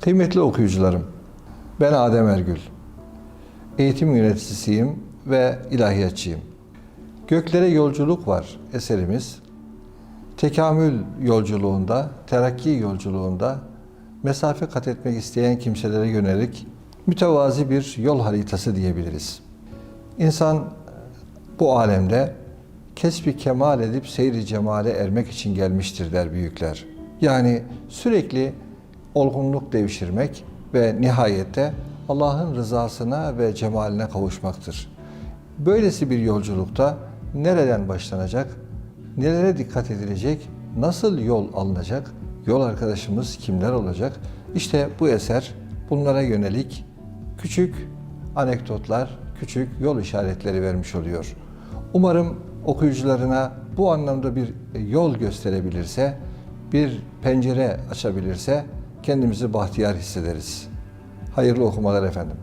Kıymetli okuyucularım, ben Adem Ergül. Eğitim yöneticisiyim ve ilahiyatçıyım. Göklere Yolculuk var eserimiz. Tekamül yolculuğunda, terakki yolculuğunda mesafe kat etmek isteyen kimselere yönelik mütevazi bir yol haritası diyebiliriz. İnsan bu alemde kesbi kemal edip seyri cemale ermek için gelmiştir der büyükler. Yani sürekli olgunluk devşirmek ve nihayette Allah'ın rızasına ve cemaline kavuşmaktır. Böylesi bir yolculukta nereden başlanacak, nelere dikkat edilecek, nasıl yol alınacak, yol arkadaşımız kimler olacak? İşte bu eser bunlara yönelik küçük anekdotlar, küçük yol işaretleri vermiş oluyor. Umarım okuyucularına bu anlamda bir yol gösterebilirse, bir pencere açabilirse kendimizi bahtiyar hissederiz. Hayırlı okumalar efendim.